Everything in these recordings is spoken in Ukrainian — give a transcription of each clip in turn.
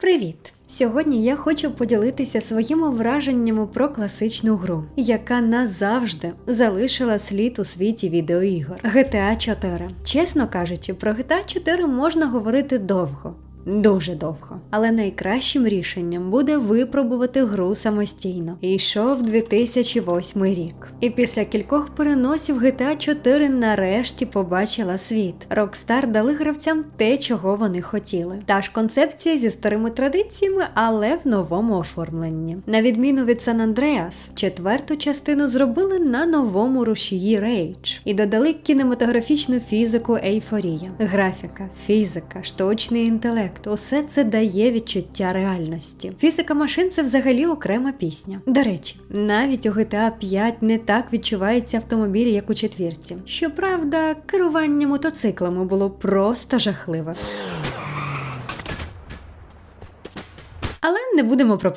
Привіт! Сьогодні я хочу поділитися своїми враженнями про класичну гру, яка назавжди залишила слід у світі відеоігор GTA 4. Чесно кажучи, про GTA 4 можна говорити довго. Дуже довго, але найкращим рішенням буде випробувати гру самостійно. І йшов 2008 рік. І після кількох переносів GTA 4 нарешті побачила світ. Rockstar дали гравцям те, чого вони хотіли. Та ж концепція зі старими традиціями, але в новому оформленні. На відміну від San Andreas, четверту частину зробили на новому рушії Rage і додали кінематографічну фізику ейфорія, графіка, фізика, штучний інтелект. Усе це дає відчуття реальності. Фізика машин це взагалі окрема пісня. До речі, навіть у GTA 5 не так відчувається автомобіль, як у четвірці. Щоправда, керування мотоциклами було просто жахливе. Але не будемо про.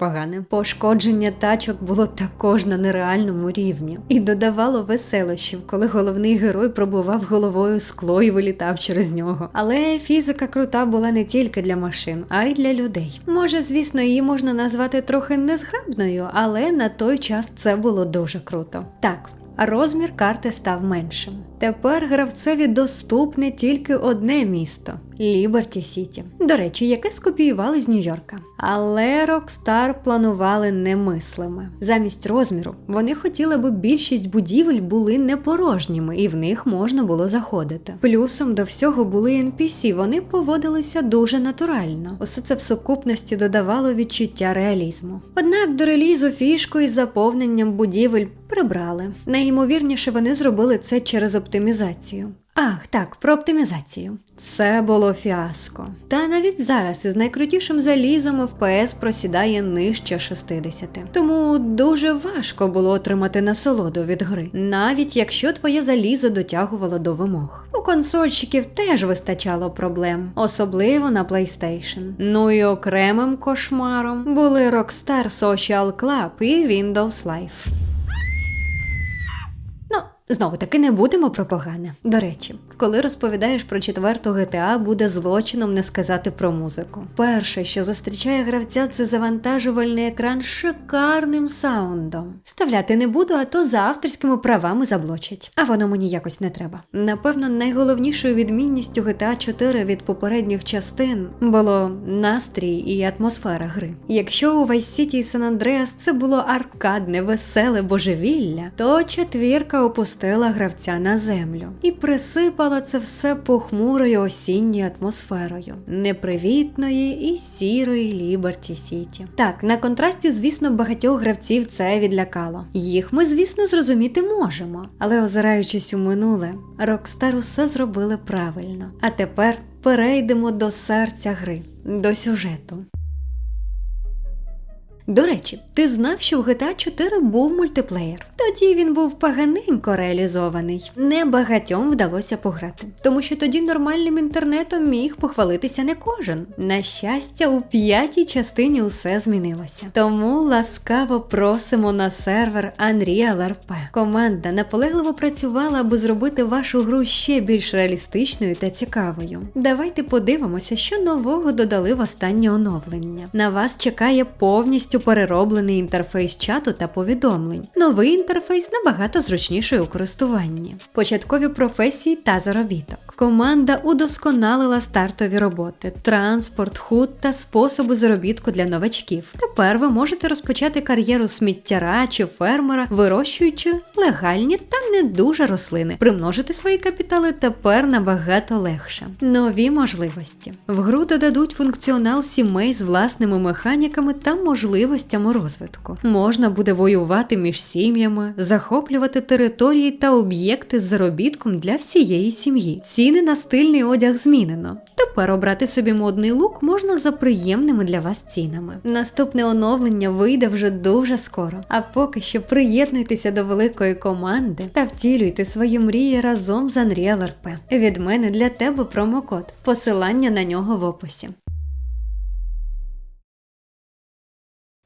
Пошкодження тачок було також на нереальному рівні і додавало веселощів, коли головний герой пробував головою скло і вилітав через нього. Але фізика крута була не тільки для машин, а й для людей. Може, звісно, її можна назвати трохи незграбною, але на той час це було дуже круто. Так. Розмір карти став меншим. Тепер гравцеві доступне тільки одне місто Ліберті Сіті. До речі, яке скопіювали з Нью-Йорка. Але Rockstar планували немислими. Замість розміру вони хотіли, аби більшість будівель були непорожніми і в них можна було заходити. Плюсом до всього були NPC, вони поводилися дуже натурально. Усе це в сукупності додавало відчуття реалізму. Однак до релізу фішку із заповненням будівель прибрали. Найімовірніше вони зробили це через оптимізацію. Ах, так, про оптимізацію. Це було фіаско. Та навіть зараз із найкрутішим залізом FPS просідає нижче 60. Тому дуже важко було отримати насолоду від гри, навіть якщо твоє залізо дотягувало до вимог. У консольщиків теж вистачало проблем, особливо на PlayStation. Ну і окремим кошмаром були Rockstar Social Club і Windows Live. Знову таки не будемо про погане. До речі, коли розповідаєш про четверту GTA, буде злочином не сказати про музику. Перше, що зустрічає гравця, це завантажувальний екран з шикарним саундом. Вставляти не буду, а то за авторськими правами заблочать. А воно мені якось не треба. Напевно, найголовнішою відмінністю GTA 4 від попередніх частин було настрій і атмосфера гри. Якщо у Vice City і San Andreas це було аркадне, веселе божевілля, то четвірка опустила гравця на землю і присипала це все похмурою осінньою атмосферою, непривітної і сірої Ліберті Сіті. Так, на контрасті, звісно, багатьох гравців це відлякало. Їх ми, звісно, зрозуміти можемо, але озираючись у минуле, Rockstar усе зробили правильно. А тепер перейдемо до серця гри, до сюжету. До речі, ти знав, що в GTA 4 був мультиплеєр. Тоді він був поганенько реалізований. Небагатьом вдалося пограти, тому що тоді нормальним інтернетом міг похвалитися не кожен. На щастя, у п'ятій частині усе змінилося. Тому ласкаво просимо на сервер Unreal RP. Команда наполегливо працювала, аби зробити вашу гру ще більш реалістичною та цікавою. Давайте подивимося, що нового додали в останнє оновлення. На вас чекає повністю перероблений інтерфейс чату та повідомлень. Новий інтерфейс набагато зручніший у користуванні. Початкові професії та заробіток. Команда удосконалила стартові роботи, транспорт, худ та способи заробітку для новачків. Тепер ви можете розпочати кар'єру сміттяра чи фермера, вирощуючи легальні та не дуже рослини. Примножити свої капітали тепер набагато легше. Нові можливості. В гру додадуть функціонал сімей з власними механіками та можливостями розвитку. Можна буде воювати між сім'ями, захоплювати території та об'єкти з заробітком для всієї сім'ї. Ціни на стильний одяг змінено. Тепер обрати собі модний лук можна за приємними для вас цінами. Наступне оновлення вийде вже дуже скоро. А поки що приєднуйтеся до великої команди та втілюйте свої мрії разом з Unreal RP. Від мене для тебе промокод. Посилання на нього в описі.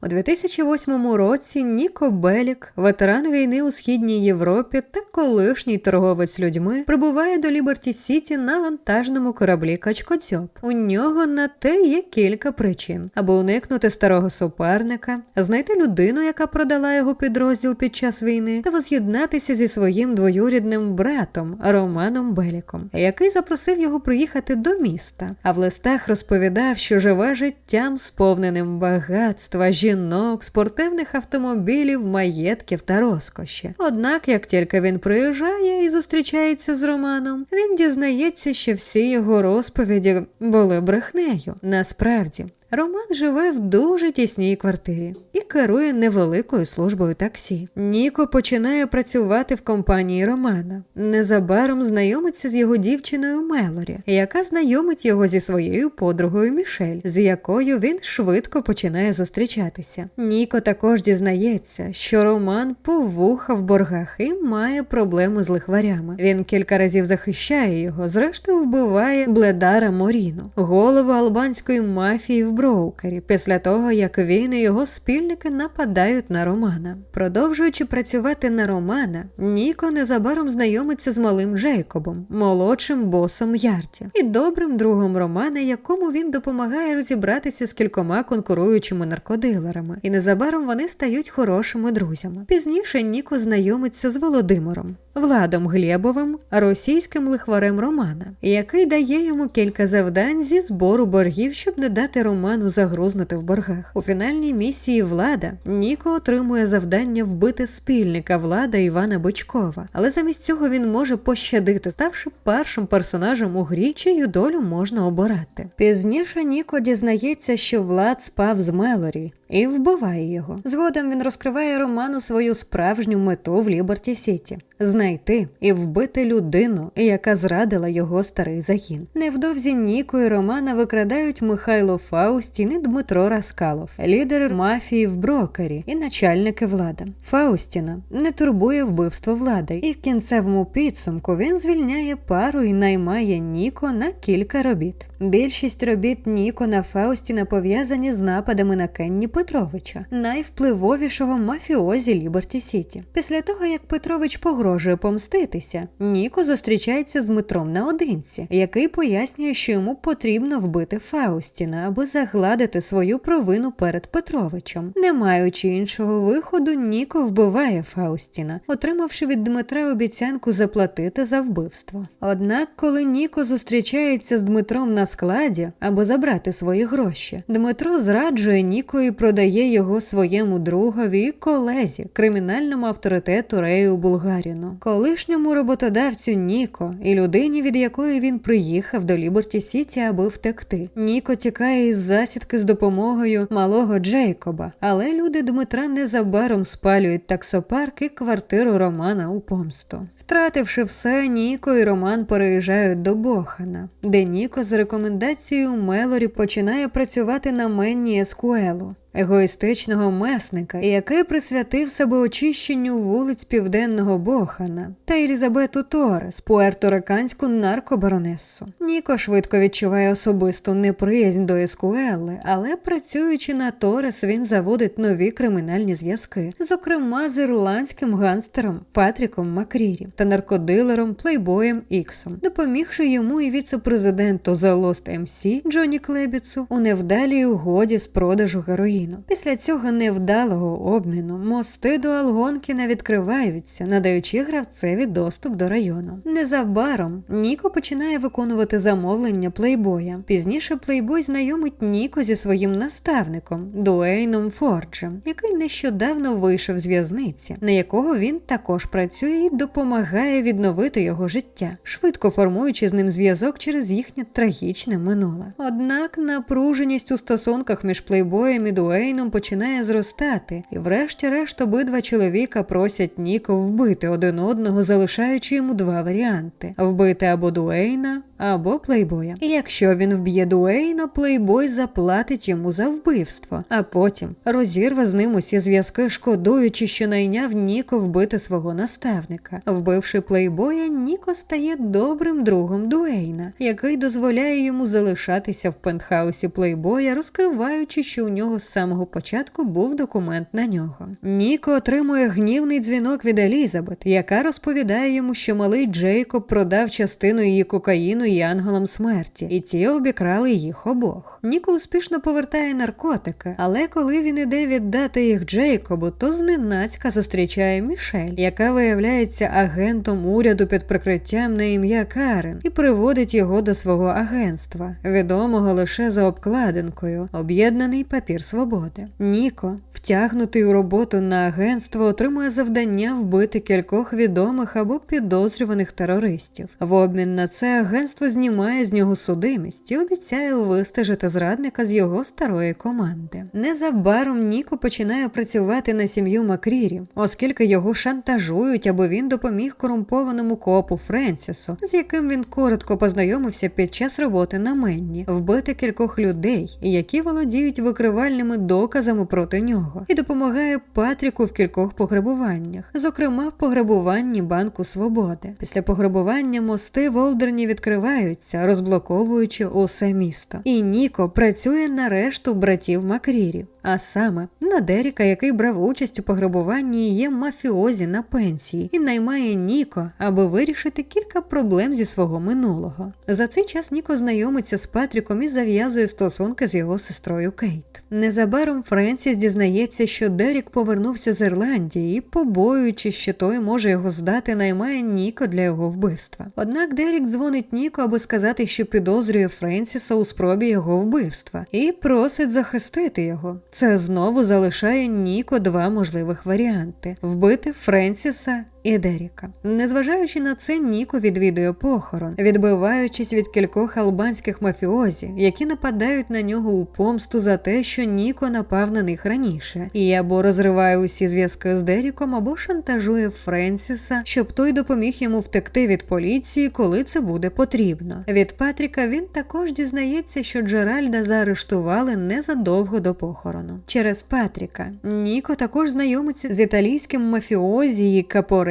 У 2008 році Ніко Белік, ветеран війни у східній Європі та колишній торговець людьми, прибуває до Ліберті Сіті на вантажному кораблі Качкоцьоп. У нього на те є кілька причин: аби уникнути старого суперника, знайти людину, яка продала його підрозділ під час війни, та воз'єднатися зі своїм двоюрідним братом Романом Беліком, який запросив його приїхати до міста. А в листах розповідав, що живе життям сповненим багатства, жінок, спортивних автомобілів, маєтків та розкоші. Однак, як тільки він приїжджає і зустрічається з Романом, він дізнається, що всі його розповіді були брехнею. Насправді. Роман живе в дуже тісній квартирі і керує невеликою службою таксі. Ніко починає працювати в компанії Романа. Незабаром знайомиться з його дівчиною Мелорі, яка знайомить його зі своєю подругою Мішель, з якою він швидко починає зустрічатися. Ніко також дізнається, що Роман повуха в боргах і має проблеми з лихварями. Він кілька разів захищає його, зрештою вбиває Бледара Моріно, голову албанської мафії в Броукері, після того як він і його спільники нападають на Романа. Продовжуючи працювати на Романа, Ніко незабаром знайомиться з малим Джейкобом, молодшим босом Ярті, і добрим другом Романа, якому він допомагає розібратися з кількома конкуруючими наркодилерами. І незабаром вони стають хорошими друзями. Пізніше Ніко знайомиться з Володимиром. Владом Глєбовим, російським лихварем Романа, який дає йому кілька завдань зі збору боргів, щоб не дати Роману загрузнути в боргах. У фінальній місії Влада Ніко отримує завдання вбити спільника влада Івана Бочкова, але замість цього він може пощадити, ставши першим персонажем у грі, чию долю можна обирати. Пізніше Ніко дізнається, що Влад спав з Мелорі і вбиває його. Згодом він розкриває Роману свою справжню мету в Ліберті Сіті знайти і вбити людину, яка зрадила його старий загін. Невдовзі Ніко і Романа викрадають Михайло Фаустін і Дмитро Раскалов, лідери мафії в брокері і начальники влада. Фаустіна не турбує вбивство влади, і в кінцевому підсумку він звільняє пару і наймає Ніко на кілька робіт. Більшість робіт Ніко на Фаустіна пов'язані з нападами на Кенні Петровича, найвпливовішого мафіозі Ліберті Сіті. Після того як Петрович погрожує помститися, Ніко зустрічається з Дмитром наодинці, який пояснює, що йому потрібно вбити Фаустіна, аби загладити свою провину перед Петровичем. Не маючи іншого виходу, Ніко вбиває Фаустіна, отримавши від Дмитра обіцянку заплатити за вбивство. Однак, коли Ніко зустрічається з Дмитром на складі, аби забрати свої гроші, Дмитро зраджує Ніко і продає його своєму другові і колезі, кримінальному авторитету Рею Булгаріну, колишньому роботодавцю Ніко і людині, від якої він приїхав до Ліберті Сіті, аби втекти. Ніко тікає із засідки з допомогою малого Джейкоба, але люди Дмитра незабаром спалюють таксопарк і квартиру Романа у помсту. Втративши все, Ніко і Роман переїжджають до Бохана, де Ніко з рекомендацією Мелорі починає працювати на Менні Ескуелу. Егоїстичного месника, який присвятив себе очищенню вулиць південного Бохана, та Елізабету Торес, пуерториканську наркобаронесу. Ніко швидко відчуває особисту неприязнь до Ескуели, але працюючи на Торес, він заводить нові кримінальні зв'язки, зокрема з ірландським ганстером Патріком Макрірі та наркодилером Плейбоєм Іксом, допомігши йому і віце-президенту The Lost MC Джоні Клебіцу у невдалій угоді з продажу героїну. Після цього невдалого обміну мости до Алгонкіна відкриваються, надаючи гравцеві доступ до району. Незабаром Ніко починає виконувати замовлення плейбоя. Пізніше плейбой знайомить Ніко зі своїм наставником Дуейном Форджем, який нещодавно вийшов з в'язниці, на якого він також працює і допомагає відновити його життя, швидко формуючи з ним зв'язок через їхнє трагічне минуле. Однак напруженість у стосунках між плейбоєм і Дуейном починає зростати, і, врешті-решт, обидва чоловіка просять Ніко вбити один одного, залишаючи йому два варіанти: вбити або Дуейна, або плейбоя. Якщо він вб'є Дуейна, плейбой заплатить йому за вбивство, а потім розірве з ним усі зв'язки, шкодуючи, що найняв Ніко вбити свого наставника. Вбивши плейбоя, Ніко стає добрим другом Дуейна, який дозволяє йому залишатися в пентхаусі плейбоя, розкриваючи, що у нього сам самого початку був документ на нього. Ніко отримує гнівний дзвінок від Елізабет, яка розповідає йому, що малий Джейкоб продав частину її кокаїну янголам смерті, і ті обікрали їх обох. Ніко успішно повертає наркотики, але коли він іде віддати їх Джейкобу, то зненацька зустрічає Мішель, яка виявляється агентом уряду під прикриттям на ім'я Карен, і приводить його до свого агентства, відомого лише за обкладинкою, об'єднаний папір свободи. Ніко, втягнутий у роботу на агентство, отримує завдання вбити кількох відомих або підозрюваних терористів. В обмін на це агентство знімає з нього судимість і обіцяє вистежити зрадника з його старої команди. Незабаром Ніко починає працювати на сім'ю Макрірі, оскільки його шантажують, аби він допоміг корумпованому копу Френсісу, з яким він коротко познайомився під час роботи на Менні, вбити кількох людей, які володіють викривальними доказами проти нього, і допомагає Патріку в кількох пограбуваннях, зокрема в пограбуванні банку свободи. Після пограбування мости в Олдерні відкриваються, розблоковуючи усе місто. І Ніко працює на решту братів Макрірів. А саме на Деріка, який брав участь у пограбуванні, є мафіозі на пенсії, і наймає Ніко, аби вирішити кілька проблем зі свого минулого. За цей час Ніко знайомиться з Патріком і зав'язує стосунки з його сестрою Кейт. Незабаром Френсіс дізнається, що Дерік повернувся з Ірландії побоюючись, що той може його здати, наймає Ніко для його вбивства. Однак Дерік дзвонить Ніко, аби сказати, що підозрює Френсіса у спробі його вбивства, і просить захистити його. Це знову залишає Ніко два можливих варіанти: вбити Френсіса і Деріка. Незважаючи на це, Ніко відвідує похорон, відбиваючись від кількох албанських мафіозі, які нападають на нього у помсту за те, що Ніко напав на них раніше, і або розриває усі зв'язки з Деріком, або шантажує Френсіса, щоб той допоміг йому втекти від поліції, коли це буде потрібно. Від Патріка він також дізнається, що Джеральда заарештували незадовго до похорону. Через Патріка Ніко також знайомиться з італійським мафіозі і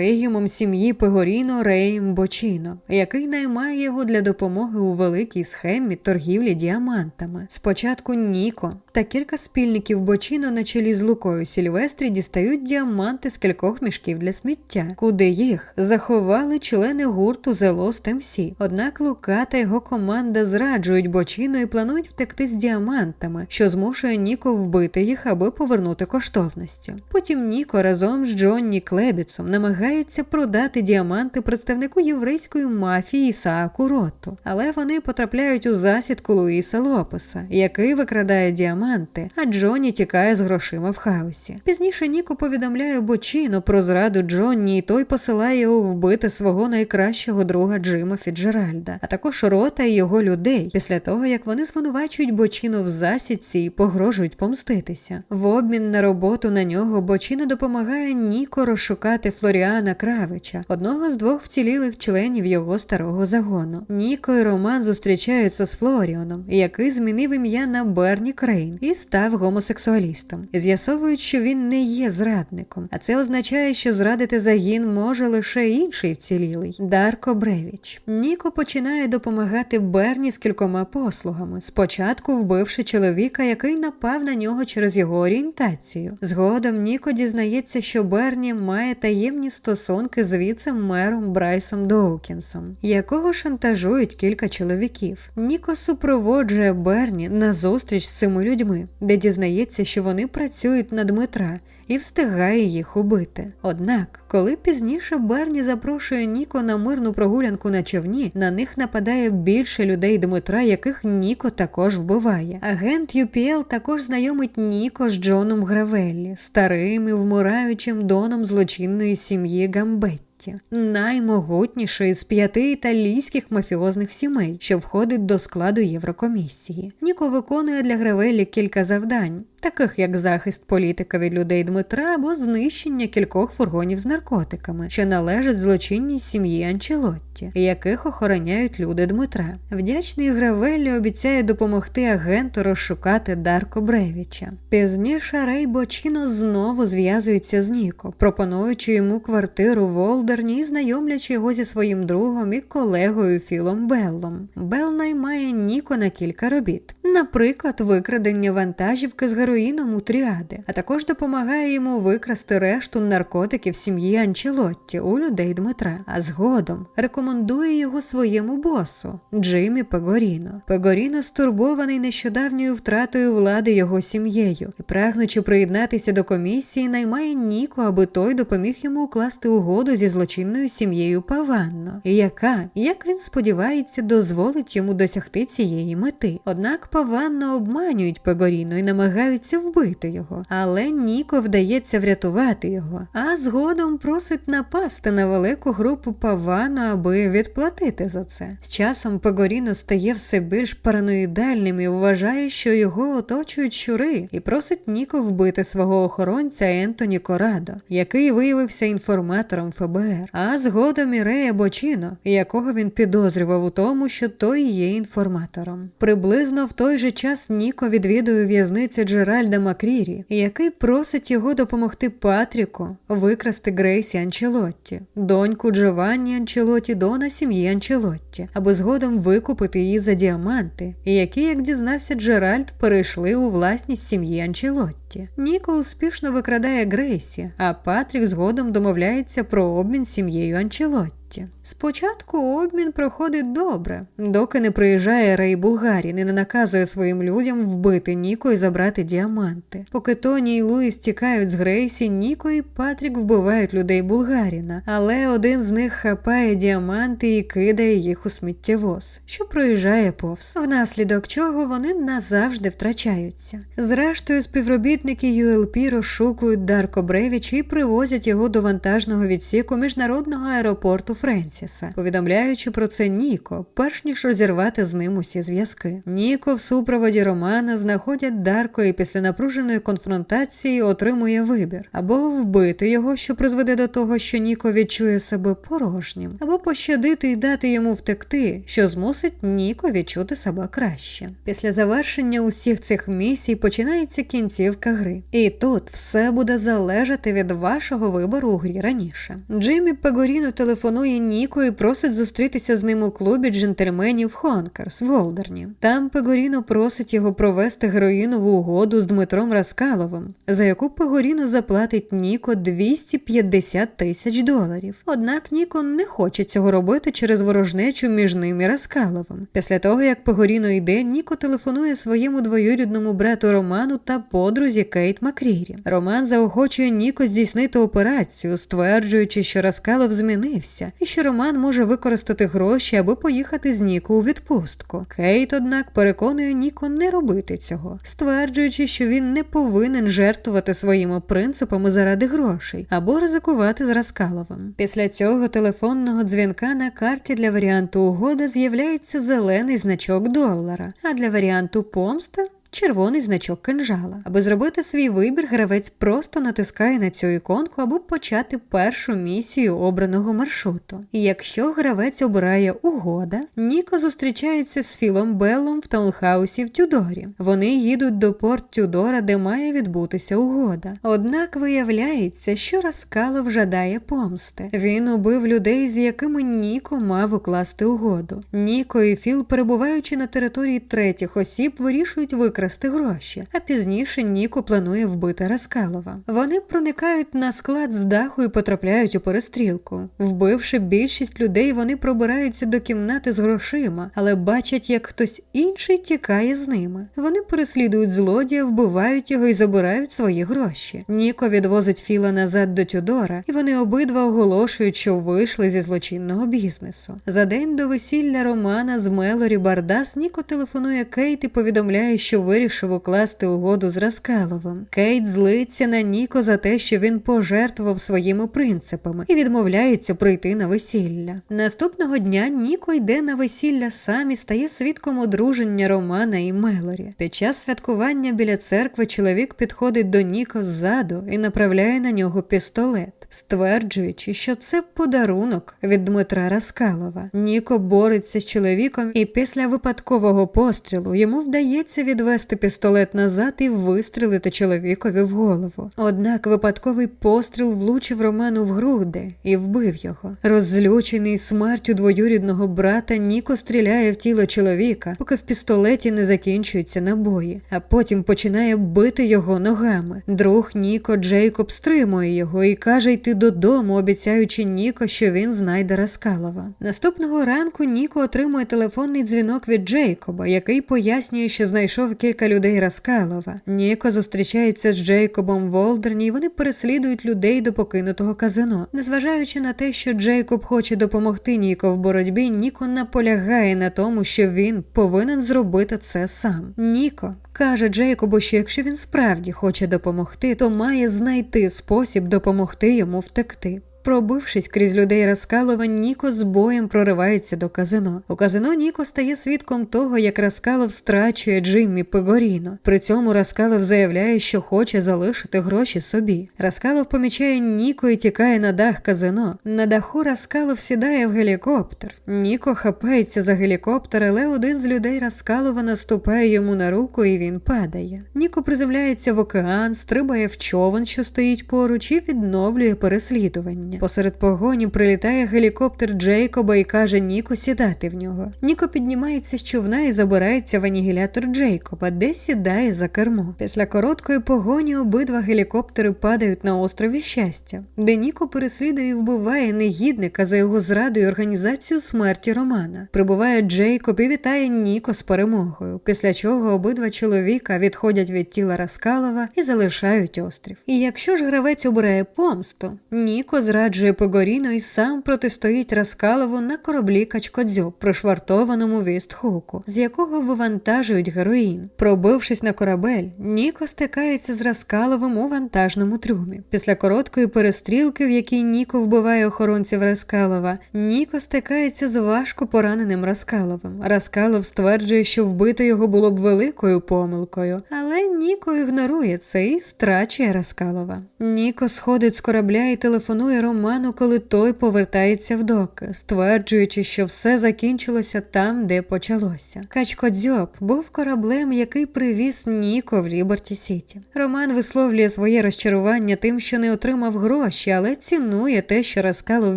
капорегімом сім'ї Пегоріно Реєм Бочіно, який наймає його для допомоги у великій схемі торгівлі діамантами. Спочатку Ніко та кілька спільників Бочіно на чолі з Лукою Сільвестрі дістають діаманти з кількох мішків для сміття, куди їх заховали члени гурту Lost MC. Однак Лука та його команда зраджують Бочіно і планують втекти з діамантами, що змушує Ніко вбити їх, аби повернути коштовності. Потім Ніко разом з Джонні Клебіцом намагається продати діаманти представнику єврейської мафії Ісааку Роту, але вони потрапляють у засідку Луїса Лопеса, який викрадає діаманти, а Джонні тікає з грошима в хаосі. Пізніше Ніко повідомляє Бочіно про зраду Джонні, і той посилає його вбити свого найкращого друга Джима Фіджеральда, а також Рота і його людей після того, як вони звинувачують Бочіно в засідці і погрожують помститися. В обмін на роботу на нього Бочіно допомагає Ніко розшукати Флоріана Кравича, одного з двох вцілілих членів його старого загону. Ніко і Роман зустрічаються з Флоріоном, який змінив ім'я на Берні Крейн і став гомосексуалістом. З'ясовують, що він не є зрадником, а це означає, що зрадити загін може лише інший вцілілий Дарко Бревіч. Ніко починає допомагати Берні з кількома послугами. Спочатку вбивши чоловіка, який напав на нього через його орієнтацію. Згодом Ніко дізнається, що Берні має таємні стосунки з віце-мером Брайсом Доукінсом, якого шантажують кілька чоловіків. Ніко супроводжує Берні на зустріч з цими людьми, де дізнається, що вони працюють на Дмитра. І встигає їх убити. Однак, коли пізніше Берні запрошує Ніко на мирну прогулянку на човні, на них нападає більше людей Дмитра, яких Ніко також вбиває. Агент UPL також знайомить Ніко з Джоном Гравеллі, старим і вмираючим доном злочинної сім'ї Гамбетті. Наймогутнішої з п'яти італійських мафіозних сімей, що входить до складу Єврокомісії. Ніко виконує для Гравелі кілька завдань, таких як захист політика від людей Дмитра або знищення кількох фургонів з наркотиками, що належать злочинній сім'ї Анчелотті, яких охороняють люди Дмитра. Вдячний Гравеллі обіцяє допомогти агенту розшукати Дарко Бревіча. Пізніше Рей Бочіно знову зв'язується з Ніко, пропонуючи йому квартиру в Олдерні і знайомлячи його зі своїм другом і колегою Філом Беллом. Белл наймає Ніко на кілька робіт, наприклад, викрадення вантажівки з героїном героїном у тріади, а також допомагає йому викрасти решту наркотиків сім'ї Анчелотті у людей Дмитра. А згодом рекомендує його своєму босу Джиммі Пегоріно. Пегоріно стурбований нещодавньою втратою влади його сім'єю і, прагнучи приєднатися до комісії, наймає Ніко, аби той допоміг йому укласти угоду зі злочинною сім'єю Паванно, яка, як він сподівається, дозволить йому досягти цієї мети. Однак Паванно обманюють Пегоріно і намагаються вбити його, але Ніко вдається врятувати його, а згодом просить напасти на велику групу Павано, аби відплатити за це. З часом Пегоріно стає все більш параноїдальним і вважає, що його оточують щури, і просить Ніко вбити свого охоронця Ентоні Корадо, який виявився інформатором ФБР, а згодом і Рея Бочино, якого він підозрював у тому, що той є інформатором. Приблизно в той же час Ніко відвідує в'язниці Джеральда Макрірі, який просить його допомогти Патріку викрасти Грейсі Анчелотті, доньку Джованні Анчелотті Дона сім'ї Анчелотті, аби згодом викупити її за діаманти, які, як дізнався Джеральд, перейшли у власність сім'ї Анчелотті. Ніко успішно викрадає Грейсі, а Патрік згодом домовляється про обмін сім'єю Анчелотті. Спочатку обмін проходить добре, доки не приїжджає Рей Булгарін і не наказує своїм людям вбити Ніко і забрати діаманти. Поки Тоні і Луїс тікають з Грейсі, Ніко і Патрік вбивають людей Булгаріна, але один з них хапає діаманти і кидає їх у сміттєвоз, що проїжджає повз, внаслідок чого вони назавжди втрачаються. Зрештою, співробітники ULP розшукують Дарко Бревіч і привозять його до вантажного відсіку міжнародного аеропорту Френсіса, повідомляючи про це Ніко, перш ніж розірвати з ним усі зв'язки. Ніко в супроводі Романа знаходять Дарко і після напруженої конфронтації отримує вибір або вбити його, що призведе до того, що Ніко відчує себе порожнім, або пощадити і дати йому втекти, що змусить Ніко відчути себе краще. Після завершення усіх цих місій починається кінцівка гри, і тут все буде залежати від вашого вибору у грі раніше. Джиммі Пегоріно телефонує Ніко і просить зустрітися з ним у клубі джентльменів Хонкерс в Олдерні. Там Пегоріно просить його провести героїнову угоду з Дмитром Раскаловим, за яку Пегоріно заплатить Ніко 250 тисяч доларів. Однак Ніко не хоче цього робити через ворожнечу між ним і Раскаловим. Після того, як Пегоріно йде, Ніко телефонує своєму двоюрідному брату Роману та подрузі Кейт Макрірі. Роман заохочує Ніко здійснити операцію, стверджуючи, що Раскалов змінився і що Роман може використати гроші, аби поїхати з Ніко у відпустку. Кейт, однак, переконує Ніко не робити цього, стверджуючи, що він не повинен жертвувати своїми принципами заради грошей або ризикувати з Раскаловим. Після цього телефонного дзвінка на карті для варіанту угоди з'являється зелений значок долара, а для варіанту помста червоний значок кинжала. Аби зробити свій вибір, гравець просто натискає на цю іконку, аби почати першу місію обраного маршруту. І якщо гравець обирає угода, Ніко зустрічається з Філом Беллом в таунхаусі в Тюдорі. Вони їдуть до порт Тюдора, де має відбутися угода. Однак виявляється, що Раскалов жадає помсти. Він убив людей, з якими Ніко мав укласти угоду. Ніко і Філ, перебуваючи на території третіх осіб, вирішують викрасти гроші, а пізніше Ніко планує вбити Раскалова. Вони проникають на склад з даху і потрапляють у перестрілку. Вбивши більшість людей, вони пробираються до кімнати з грошима, але бачать, як хтось інший тікає з ними. Вони переслідують злодія, вбивають його і забирають свої гроші. Ніко відвозить Філа назад до Тюдора, і вони обидва оголошують, що вийшли зі злочинного бізнесу. За день до весілля Романа з Мелорі Бардас Ніко телефонує Кейт і повідомляє, що вирішив укласти угоду з Раскаловим. Кейт злиться на Ніко за те, що він пожертвував своїми принципами і відмовляється прийти на весілля. Наступного дня Ніко йде на весілля сам і стає свідком одруження Романа і Мелорі. Під час святкування біля церкви чоловік підходить до Ніко ззаду і направляє на нього пістолет, стверджуючи, що це подарунок від Дмитра Раскалова. Ніко бореться з чоловіком, і після випадкового пострілу йому вдається відвести відвести пістолет назад і вистрілити чоловікові в голову. Однак випадковий постріл влучив Роману в груди і вбив його. Розлючений смертю двоюрідного брата, Ніко стріляє в тіло чоловіка, поки в пістолеті не закінчуються набої, а потім починає бити його ногами. Друг Ніко Джейкоб стримує його і каже йти додому, обіцяючи Ніко, що він знайде Раскалова. Наступного ранку Ніко отримує телефонний дзвінок від Джейкоба, який пояснює, що знайшов кілька людей Раскалова. Ніко зустрічається з Джейкобом в Олдерні, і вони переслідують людей до покинутого казино. Незважаючи на те, що Джейкоб хоче допомогти Ніко в боротьбі, Ніко наполягає на тому, що він повинен зробити це сам. Ніко каже Джейкобу, що якщо він справді хоче допомогти, то має знайти спосіб допомогти йому втекти. Пробившись крізь людей Раскалова, Ніко з боєм проривається до казино. У казино Ніко стає свідком того, як Раскалов страчує Джиммі Пегоріно. При цьому Раскалов заявляє, що хоче залишити гроші собі. Раскалов помічає Ніко і тікає на дах казино. На даху Раскалов сідає в гелікоптер. Ніко хапається за гелікоптер, але один з людей Раскалова наступає йому на руку і він падає. Ніко приземляється в океан, стрибає в човен, що стоїть поруч, і відновлює переслідування. Посеред погоні прилітає гелікоптер Джейкоба і каже Ніко сідати в нього. Ніко піднімається з човна і забирається в анігілятор Джейкоба, де сідає за кермо. Після короткої погоні обидва гелікоптери падають на острові щастя, де Ніко переслідує і вбиває негідника за його зраду і організацію смерті Романа. Прибуває Джейкоб і вітає Ніко з перемогою. Після чого обидва чоловіка відходять від тіла Раскалова і залишають острів. І якщо ж гравець обирає помсту, Ніко зраджує Погоріно і сам протистоїть Раскалову на кораблі Качкодзьо, пришвартованому в Істхуку, з якого вивантажують героїн. Пробившись на корабель, Ніко стикається з Раскаловим у вантажному трюмі. Після короткої перестрілки, в якій Ніко вбиває охоронців Раскалова, Ніко стикається з важко пораненим Раскаловим. Раскалов стверджує, що вбити його було б великою помилкою, але Ніко ігнорує це і страчує Раскалова. Ніко сходить з корабля і телефонує Роману, коли той повертається в доки, стверджуючи, що все закінчилося там, де почалося. Качко Дзьоб був кораблем, який привіз Ніко в Ліберті Сіті. Роман висловлює своє розчарування тим, що не отримав гроші, але цінує те, що Раскалов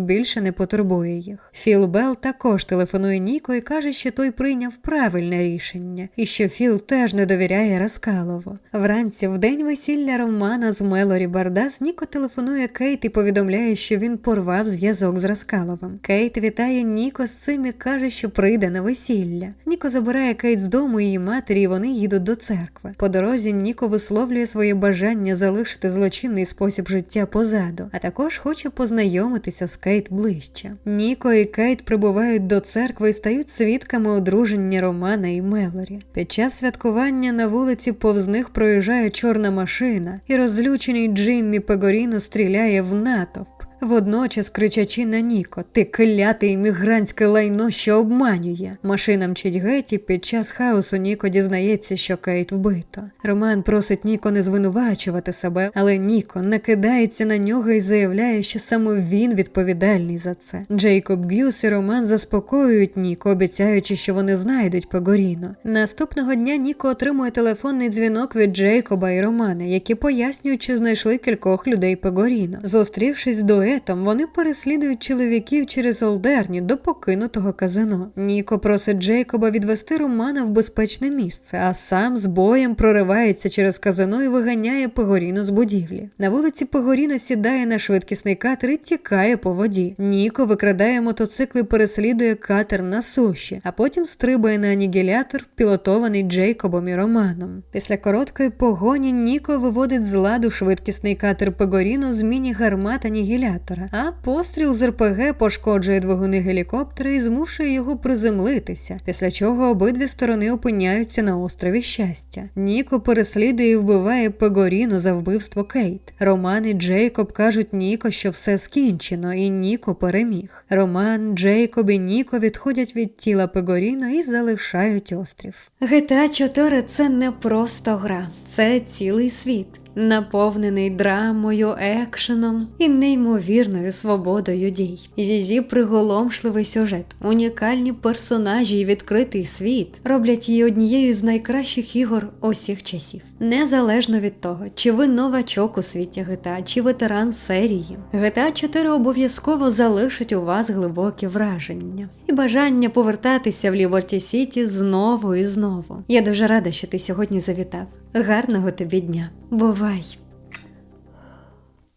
більше не потурбує їх. Філ Белл також телефонує Ніко і каже, що той прийняв правильне рішення, і що Філ теж не довіряє Раскалову. Вранці, в день весілля Романа з Мелорі Бардас, Ніко телефонує Кейт і повідомляє, що він порвав зв'язок з Раскаловим. Кейт вітає Ніко з цим і каже, що прийде на весілля. Ніко забирає Кейт з дому її матері, і вони їдуть до церкви. По дорозі Ніко висловлює своє бажання залишити злочинний спосіб життя позаду, а також хоче познайомитися з Кейт ближче. Ніко і Кейт прибувають до церкви і стають свідками одруження Романа і Мелорі. Під час святкування на вулиці повз них проїжджає чорна машина, і розлючений Джиммі Пегоріно стріляє в натовп. Водночас кричачи на Ніко, ти кляте іммігрантське лайно, що обманює. Машина мчить геть, і під час хаосу Ніко дізнається, що Кейт вбито. Роман просить Ніко не звинувачувати себе, але Ніко накидається на нього і заявляє, що саме він відповідальний за це. Джейкоб Гюс і Роман заспокоюють Ніко, обіцяючи, що вони знайдуть Пегоріно. Наступного дня Ніко отримує телефонний дзвінок від Джейкоба і Романа, які пояснюють, чи знайшли кількох людей Пегоріно. Зустрівшись до дуетом вони переслідують чоловіків через Олдерні до покинутого казино. Ніко просить Джейкоба відвести Романа в безпечне місце, а сам з боєм проривається через казино і виганяє Пегоріно з будівлі. На вулиці Пегоріно сідає на швидкісний катер і тікає по воді. Ніко викрадає мотоцикл і переслідує катер на суші, а потім стрибає на анігілятор, пілотований Джейкобом і Романом. Після короткої погоні Ніко виводить з ладу швидкісний катер Пегоріно з міні-гармат анігілятора генератора, а постріл з РПГ пошкоджує двигуни гелікоптера і змушує його приземлитися, після чого обидві сторони опиняються на острові щастя. Ніко переслідує і вбиває Пегоріно за вбивство Кейт. Роман і Джейкоб кажуть Ніко, що все скінчено, і Ніко переміг. Роман, Джейкоб і Ніко відходять від тіла Пегоріно і залишають острів. GTA 4 – це не просто гра, це цілий світ. Наповнений драмою, екшеном і неймовірною свободою дій. Її приголомшливий сюжет, унікальні персонажі і відкритий світ роблять її однією з найкращих ігор усіх часів. Незалежно від того, чи ви новачок у світі GTA, чи ветеран серії, GTA 4 обов'язково залишить у вас глибокі враження і бажання повертатися в Ліберті Сіті знову і знову. Я дуже рада, що ти сьогодні завітав. Гарного тобі дня. Бувай!